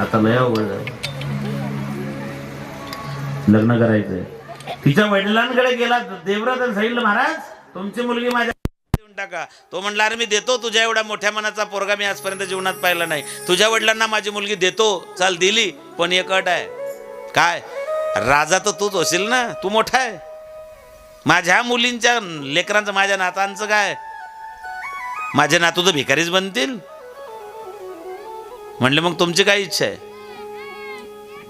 आता लय अवघड लग्न करायचंय. तिच्या वडिलांकडे गेला देवरात सांगितलं महाराज तुमची मुलगी माझ्या देऊन टाका. तो म्हणला अरे मी देतो तुझ्या एवढ्या मोठ्या मनाचा पोरगा मी आजपर्यंत जीवनात पाहिला नाही. तुझ्या वडिलांना माझी मुलगी देतो. चाल दिली. पण एक अट आहे. काय? राजा तर तूच होशील ना? तू मोठा आहे. माझ्या मुलींच्या लेकरांचं माझ्या नातांचं काय? माझे नातू तर भिकारीच बनतील. म्हणले मग तुमची काय इच्छा आहे?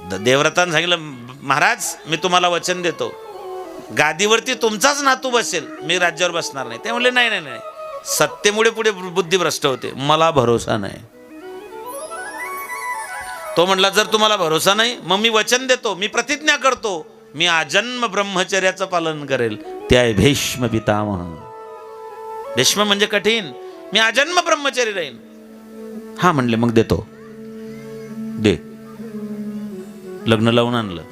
द- देवव्रतानं सांगितलं महाराज मी तुम्हाला वचन देतो. गादीवरती तुमचाच नातू बसेल. मी राज्यावर बसणार नाही. ते म्हणले नाही नाही नाही सत्तेमुळे पुढे बुद्धी भ्रष्ट होते. मला भरोसा नाही. तो म्हणला जर तुम्हाला भरोसा नाही मग मी वचन देतो. मी प्रतिज्ञा करतो. मी आजन्म ब्रह्मचर्याचं पालन करेल. ते आहे भीष्म पितामह. भीष्म म्हणजे कठीण. मी आजन्म ब्रह्मचारी राहीन. हा म्हणले मग देतो. दे. लग्न लावून आणलं.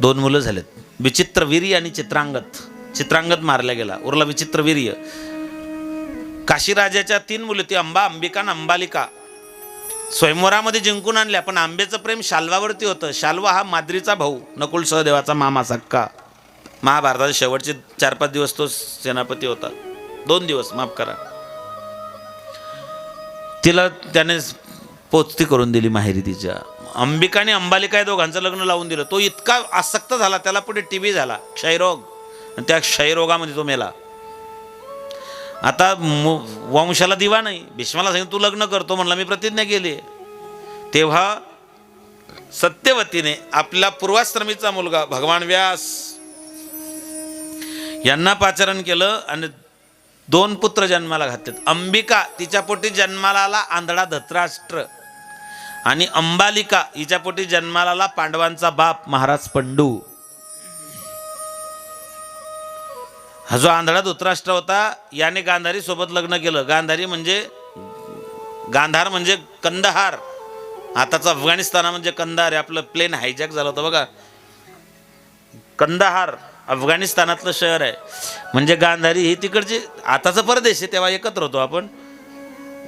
दोन मुलं झालेत. विचित्र वीर्य आणि चित्रांगत. चित्रांगत मारला गेला. उरला विचित्र वीर्य. काशीराजाच्या तीन मुलं ती अंबा अंबिका आणि अंबालिका. स्वयंवरामध्ये जिंकून आणल्या पण आंबेचं प्रेम शाल्वावरती होतं. शाल्वा हा माद्रीचा भाऊ नकुल सहदेवाचा मामा सक्का महाभारताचे शेवटचे चार पाच दिवस तो सेनापती होता. दोन दिवस माफ करा. तिला त्याने पोचती करून दिली माहेरी तिच्या. अंबिका आणि अंबालिका या दोघांचं लग्न लावून दिलं. तो इतका आसक्त झाला त्याला पुढे टी बी झाला क्षयरोग. आणि त्या क्षयरोगामध्ये तो मेला. आता वंशाला दिवा नाही. भीष्माला सांगितलं तू लग्न करतो म्हणला मी प्रतिज्ञा केली तेव्हा सत्यवतीने आपल्या पूर्वाश्रमीचा मुलगा भगवान व्यास यांना पाचारण केलं आणि दोन पुत्र जन्माला घातलेत. अंबिका तिच्या पोटी जन्माला आला आंधळा धत्राष्ट्र. आणि अंबालिका हिच्या पोटी जन्माला आला पांडवांचा बाप महाराज पंडू. हा जो आंधळा धृतराष्ट्र होता याने गांधारी सोबत लग्न केलं. गांधारी म्हणजे गांधार म्हणजे कंदहार. आताचा अफगाणिस्तान म्हणजे कंदाहार आपलं प्लेन हायजॅक झालं होतं बघा. कंदहार. अफगाणिस्तानातलं शहर आहे. म्हणजे गांधारी ही तिकडची आताचा परदेश आहे तेव्हा एकत्र होतो आपण.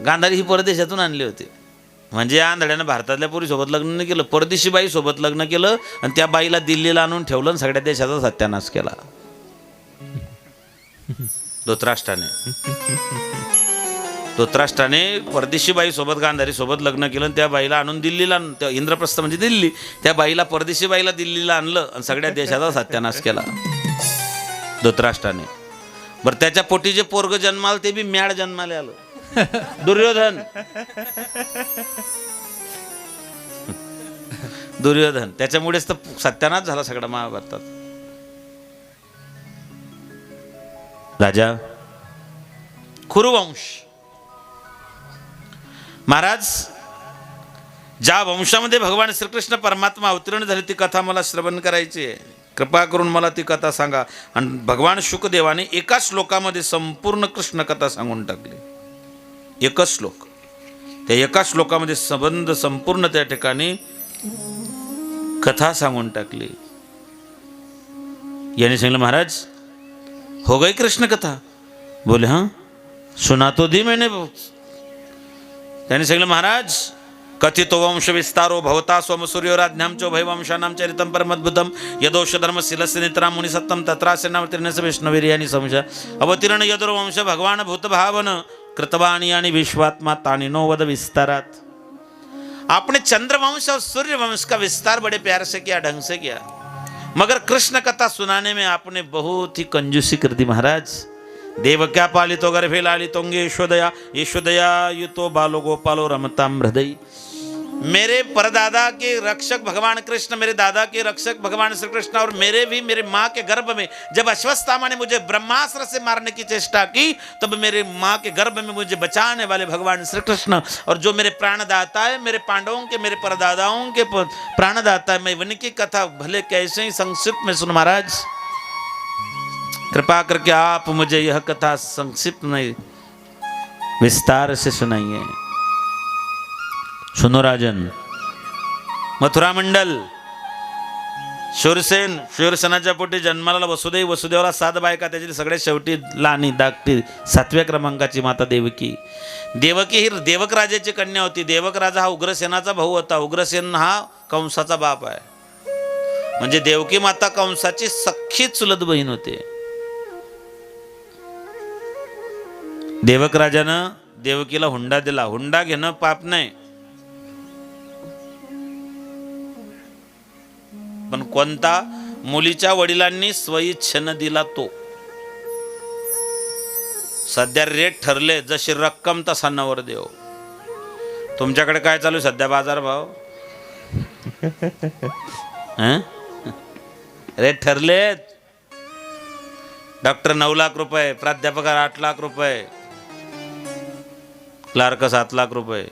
गांधारी ही परदेशातून आणली होती. म्हणजे या आंधळ्यानं भारतातल्या पुरीसोबत लग्न नाही केलं परदेशी बाईसोबत लग्न केलं आणि त्या बाईला दिल्लीला आणून ठेवलं आणि सगळ्या देशाचा सत्यानाश केला. धोत्राष्ट्राने. धोत्राष्ट्राने परदेशी बाईसोबत गांधारी सोबत लग्न केलं आणि त्या बाईला आणून दिल्लीला इंद्रप्रस्थ म्हणजे दिल्ली त्या बाईला परदेशी बाईला दिल्लीला आणलं आणि सगळ्या देशाचा सत्यानाश केला. धृतराष्ट्राने. बरं त्याच्या पोटी जे पोरग जन्माल ते बी म्याड जन्माले आलं. दुर्योधन. दुर्योधन. त्याच्यामुळेच तर सत्यानाश झाला सगळा महाभारतात. राजा कुरुवंश महाराज ज्या वंशामध्ये भगवान श्रीकृष्ण परमात्मा अवतीर्ण झाले ती कथा मला श्रवण करायची आहे. कृपा करून मला ती कथा सांगा. आणि भगवान शुकदेवाने एका श्लोकामध्ये संपूर्ण कृष्ण कथा सांगून टाकली. एकच श्लोक. त्या एका श्लोकामध्ये संबंध संपूर्ण त्या ठिकाणी कथा सांगून टाकली. याने सांगितलं महाराज हो गई कृष्ण कथा. बोले हां सुना तो दी मैंने त्याने सांगितलं महाराज कथितो वंश विस्तारो भवता सोम सूर्योराज्ञाम चो भय वंशानाम चरितम परमद्भुतम यदोष धर्म शिलस्य नितरा मुनिसत्तम तत्रास्य नाम त्रिनस संश अवतीर्ण यदुर वंश भगवान भूतभावन। कृतवाणी आणि विश्वात्मा तानी नो वद विस्तारात। आपने चंद्रवंश और सूर्यवंश का विस्तार बड़े प्यार से किया ढंग से किया। मगर कृष्ण कथा सुनाने में आपने बहुत ही कंजूसी कर दी महाराज। देव क्या पालितो गर्भे लालितोंगे यशोदया यशोदया युतो बालो गोपालो रमताम हृदय। मेरे परदादा के रक्षक भगवान कृष्ण, मेरे दादा के रक्षक भगवान श्री कृष्ण और मेरे भी, मेरे माँ के गर्भ में जब अश्वत्थामा ने मुझे ब्रह्मास्त्र से मारने की चेष्टा की, तब मेरे माँ के गर्भ में मुझे बचाने वाले भगवान श्री कृष्ण और जो मेरे प्राणदाता है, मेरे पांडवों के, मेरे परदादाओं के प्राणदाता है, मैं उनकी कथा भले कैसे ही संक्षिप्त में सुन महाराज। कृपा करके आप मुझे यह कथा संक्षिप्त नहीं विस्तार से सुनाइए। सुनो राजन मथुरा मंडल शूरसेन शूरसेनाच्या पोटी जन्माला वसुदेव वसुदेवाला सात बायका त्याची सगळ्यात शेवटी लाणी धाकटी सातव्या क्रमांकाची माता देवकी. देवकी ही देवकराजाची कन्या होती. देवकराजा हा उग्रसेनाचा भाऊ होता. उग्रसेन हा कंसाचा बाप आहे. म्हणजे देवकी माता कंसाची सख्खी चुलत बहीण होते. देवकराजानं देवकीला हुंडा दिला. हुंडा घेणं पाप नाही. कोणता? मुलीच्या वडिलांनी स्वइच्छेनं दिला तो. सध्या रेट ठरले जशी रक्कम तसा नवरदेव तुमच्याकडे काय चालू आहे सध्या बाजारभाव हं? रेट ठरलेत. डॉक्टर नऊ लाख रुपये प्राध्यापक आठ लाख रुपये क्लार्क सात लाख रुपये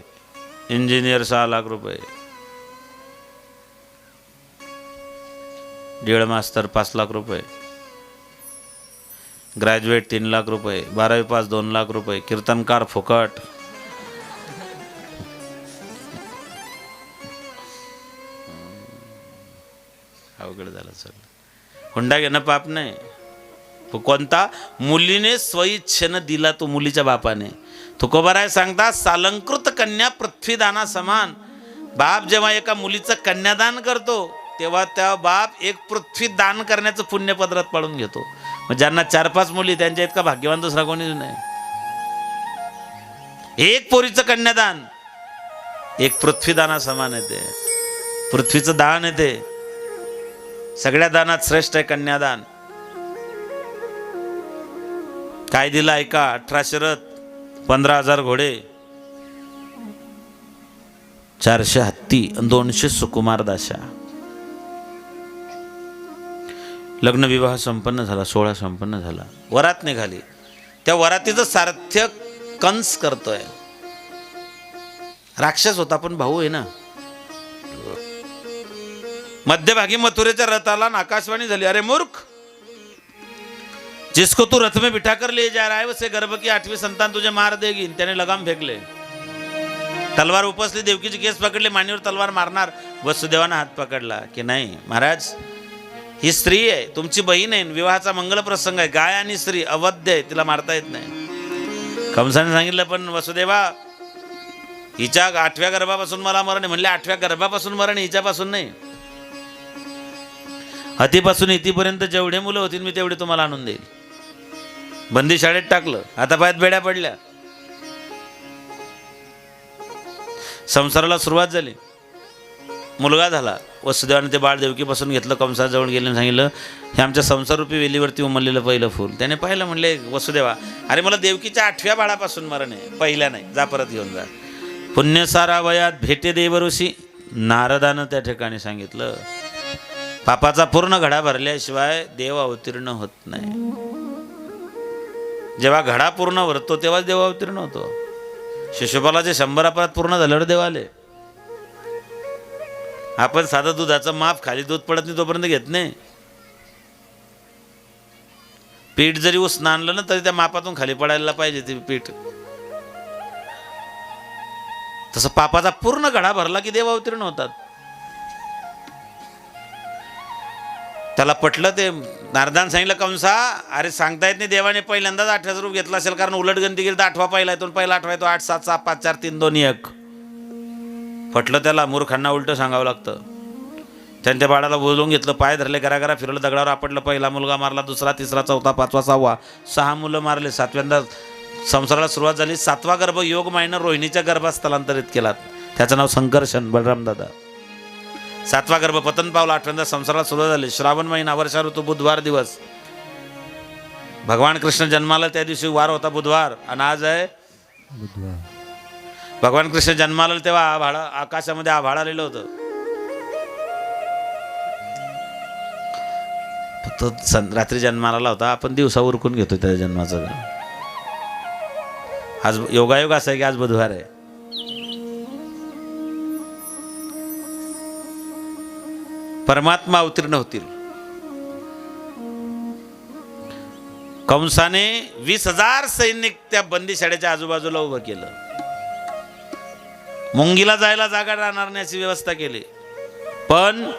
इंजिनियर सहा लाख रुपये. डीएड मास्तर पाच लाख रुपये. ग्रॅज्युएट तीन लाख रुपये. बारावी पास दोन लाख रुपये. कीर्तनकार फुकट. अवघड झालं सगळं. हुंडा घेणं पाप नाही. तो कोणता? मुलीने स्वइच्छेनं दिला तो मुलीच्या बापाने. तुकोबाराय सांगता सालंकृत कन्या पृथ्वीदाना समान. बाप जेव्हा एका मुलीचं कन्यादान करतो तेव्हा त्या बाप एक पृथ्वी दान करण्याचं पुण्यपत्रात पाडून घेतो. मग ज्यांना चार पाच मुली त्यांच्या इतका भाग्यवान दुसरा कोणीच नाही. एक पोरीचं कन्यादान. एक पृथ्वीदाना समान येते पृथ्वीचं दान येते सगळ्या दानात श्रेष्ठ आहे कन्यादान. काय दिलं ऐका? अठराशे रथ पंधरा हजार घोडे. चारशे हत्ती आणि दोनशे सुकुमार दाशा. लग्न विवाह संपन्न झाला सोहळा संपन्न झाला. वरात निघाली. त्या वरातीचं सार्थ्य कंस करतोय. राक्षस होता पण भाऊ आहे ना. मध्यभागी मथुरेच्या रथाला आकाशवाणी झाली. अरे मूर्ख! जिसको तू रथ में बिठा कर ले जा रहा है वसे गर्भ की आठवीं संतान तुझे मार देगी. त्याने लगाम फेकले. तलवार उपसली देवकीची केस पकडले मानेवर तलवार मारणार. वसुदेवानं हात पकडला की नाही महाराज ही स्त्री आहे तुमची बहीण आहे विवाहाचा मंगल प्रसंग आहे गाय आणि स्त्री अवध्य आहे तिला मारता येत नाही. कंसाने सांगितलं पण वसुदेवा हिच्या आठव्या गर्भापासून मला मरण म्हणले आठव्या गर्भापासून मरण हिच्यापासून नाही. अतिपासून इथीपर्यंत जेवढे मुलं होतील मी तेवढे तुम्हाला आणून देईल बंदी शाळेत टाकलं आता पायात बेड्या पडल्या. संसाराला सुरुवात झाली. मुलगा झाला. वसुदेवाने ते बाळ देवकीपासून घेतलं कंसाजवळ गेले सांगितलं हे आमच्या संसाररूपी वेलीवरती उमललेलं पहिलं फूल. त्याने पाहिलं म्हणले वसुदेवा अरे मला देवकीच्या आठव्या बाळापासून मरण आहे पहिल्या नाही जा परत घेऊन जा. पुण्यसारा वयात भेटे देवऋषी नारदानं त्या ठिकाणी सांगितलं पापाचा पूर्ण घडा भरल्याशिवाय देव अवतीर्ण होत नाही. जेव्हा घडा पूर्ण भरतो तेव्हाच देव अवतीर्ण होतो. शिशुपालाचे शंभर अपराध पूर्ण झाल्यावर देव आले. आपण साधं दुधाचं माप खाली दूध पडत नाही तोपर्यंत घेत नाही. पीठ जरी उसनं आणलं ना तरी त्या मापातून खाली पडायला पाहिजे ते पीठ. तसं पापाचा पूर्ण घडा भरला की देव अवतीर्ण होतात. त्याला पटलं ते नारदान सांगितलं कंसा अरे सांगता येत नाही देवाने पहिल्यांदाच आठव्याचं रूप घेतला असेल कारण उलट गंती गेली तर आठवा पहिला येतो पहिला आठवा येतो आठ सात सहा पाच चार तीन दोन एक. पटलं त्याला मूर्खांना उलटं सांगावं लागतं. त्यांच्या बाळाला बोलवून घेतलं पाय धरले घरा घरा फिरवलं दगडावर आपटलं पहिला मुलगा मारला दुसरा तिसरा चौथा पाचवा सहावा सहा मुलं मारले सातव्यांदा संसाराला सुरुवात झाली. सातवा गर्भ योग मायनं रोहिणीच्या गर्भात स्थलांतरित केला त्याचं नाव संकर्षण बलराम दादा. सातवा गर्भ पतन पावला आठव्यांदा संसाराला सुरुवात झाली. श्रावण महिना वर्षा ऋतू बुधवार दिवस. भगवान कृष्ण जन्माला त्या दिवशी वार होता बुधवार. आणि आज आहे बुधवार. भगवान कृष्ण जन्माला तेव्हा आभाळ आकाशामध्ये आभाळ आलेलं होतं. तो सं रात्री जन्माला होता आपण दिवसा उरकून घेतो त्या जन्माचं. आज योगायोग असा आहे की आज बुधवार आहे. परमात्मा अवतीर्ण होतील. कंसाने वीस हजार सैनिक त्या बंदीशाळेच्या आजूबाजूला उभं केलं. मुंगीला जायला जागा राहणार नाही अशी व्यवस्था केली. पण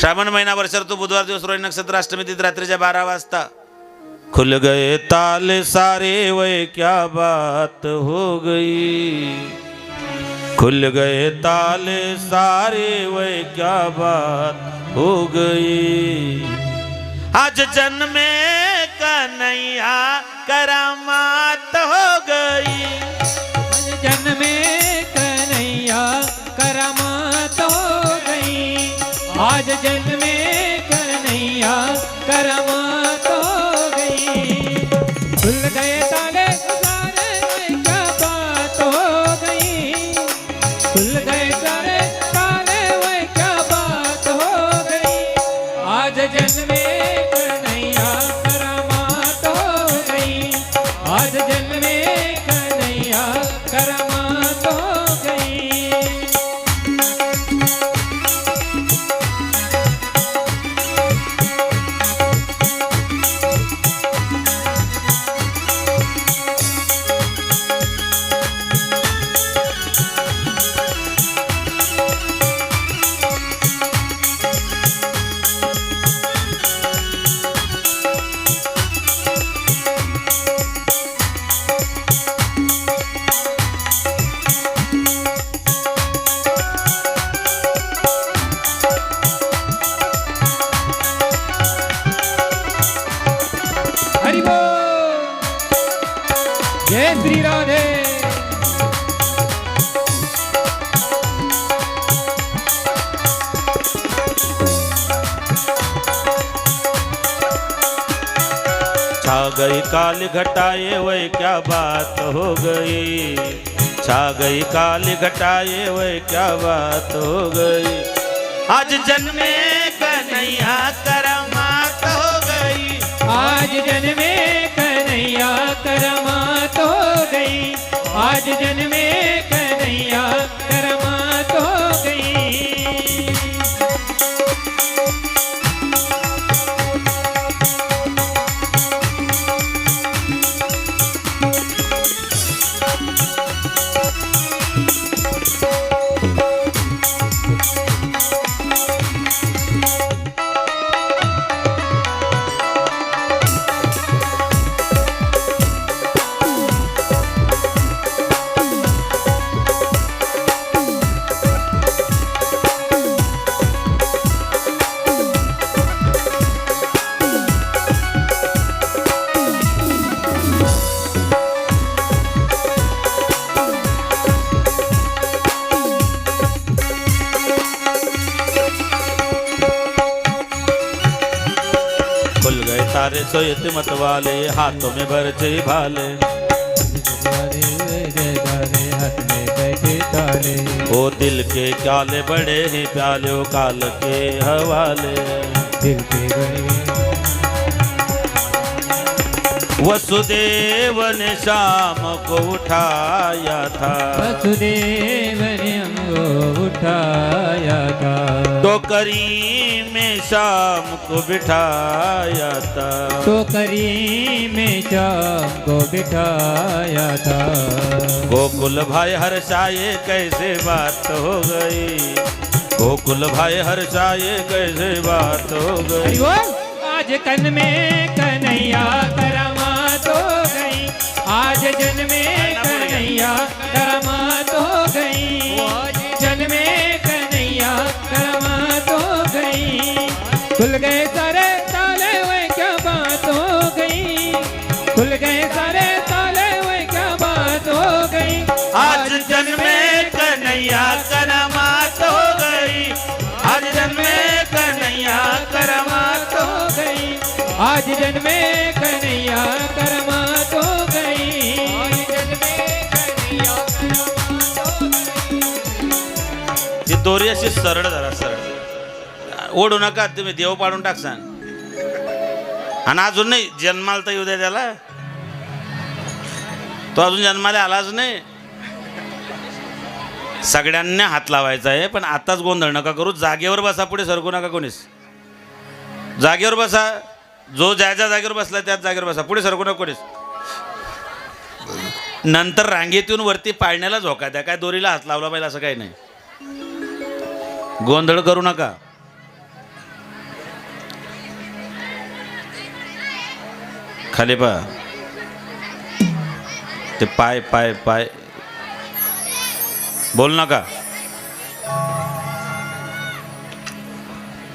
श्रावण महिना वर्षात तो बुधवार दिवस रोहिणी नक्षत्र अष्टमी रात्रीच्या बारा वाजता खुल गए ताले सारे वय क्या बात हो गई. खुल गए ताले सारे वय क्या बात हो गई. आज जन्मे कन्हैया करामात हो गई. जन्मे आज जन्मे कन्हैया करम हो गई। खुल गए छा गई काल घटाए वह क्या बात हो गई? छा गई काल घटाए वह क्या बात हो गई? आज जन्मे आज जन्मे सोयत मत वाले हाथों में भाले। में बैठे ताले ओ दिल के काले बड़े ही प्याले काल के हवाले। दिल के वसुदेव ने शाम को उठाया था। वसुदेव ने हमको उठाया था। टोकरी में शाम को बिठाया था। टोकरी में शाम को बिठाया था। गोकुल भाई हर्षाए कैसे बात हो गई? गोकुल भाई हर्षाए कैसे बात हो गई? आज कन में कन्हैया करामात हो गई। आज जन में कन्हैया करामात खुल गए सारे ताले हुए क्या बात हो गई? खुल गए सारे ताले हुए क्या बात हो गई? आज जन्मे कन्हैया करामात हो गई। आज जन्मे कन्हैया करामात हो गई। आज जन्मे कन्हैया करमात हो गई। ती दोरी अशी सरळ जरा सरळ ओढू नका तुम्ही देव पाडून टाकसान. आणि अजून नाही जन्माला तर येऊ द्या त्याला. तो अजून जन्माला आलाच नाही. सगळ्यांना हात लावायचा आहे पण आताच गोंधळ नका करू. जागेवर बसा पुढे सरकू नका कोणीच. जागेवर बसा. जो ज्या ज्या जागेवर बसला त्याच जागेवर बसा. पुढे सरकू नका कोणीच. नंतर रांगेत येऊन वरती पाळण्याला झोका द्या. काय दोरीला हात लावला पाहिजे असं काही नाही. गोंधळ करू नका. खाली पा ते पाय पाय पाय। बोल नका।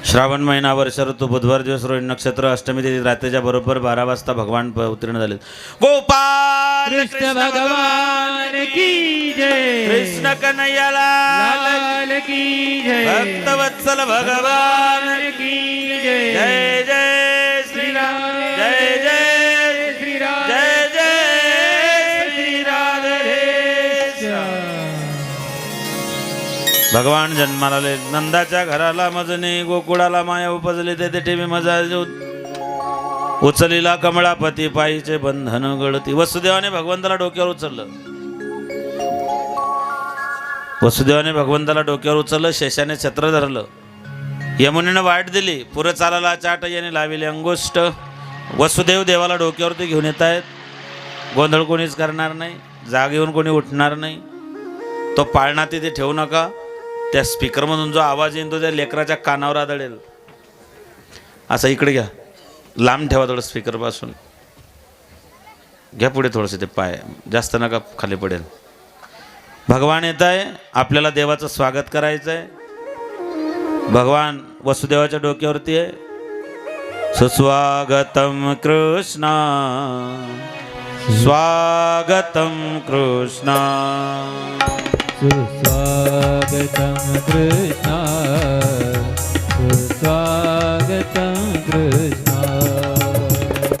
श्रावण महिना वर्ष ऋतू बुधवार दिवस रोहिणी नक्षत्र अष्टमी तिथी रात्रीच्या बरोबर बारा वाजता भगवान उत्तीर्ण झाले गोपाल कृष्ण भगवान की जय। कृष्ण कन्हैयाला। लाल की जय। भक्तवत्सल भगवान की जय। जय जय। भगवान जन्माला आले. नंदाच्या घराला मजने गोकुळाला माया उपजली तेथे ठेवी मजा उचलीला कमळापती पायीचे बंधन गळती. वसुदेवाने भगवंताला डोक्यावर उचललं. वसुदेवाने भगवंताला डोक्यावर उचललं शेषाने छत्र धरलं. यमुनेनं वाट दिली पुरं चालाला चाट याने लाविली अंगोष्ट. वसुदेव देवाला डोक्यावरती घेऊन येत आहेत. गोंधळ कोणीच करणार नाही जाग येऊन कोणी उठणार नाही. तो पाळणा तिथे ठेवू नका. त्या स्पीकरमधून जो आवाज येईन तो त्या लेकराच्या कानावर आदळेल. असं इकडे घ्या. लांब ठेवा थोडं स्पीकरपासून घ्या पुढे थोडंसं ते पाय. जास्त नका खाली पडेल. भगवान येत आहे आपल्याला देवाचं स्वागत करायचं आहे भगवान वसुदेवाच्या डोक्यावरती आहे. सुस्वागतम कृष्णा. स्वागतम कृष्णा. સુસ્વાગતમ કૃષ્ણ સુસ્વાગતમ કૃષ્ણ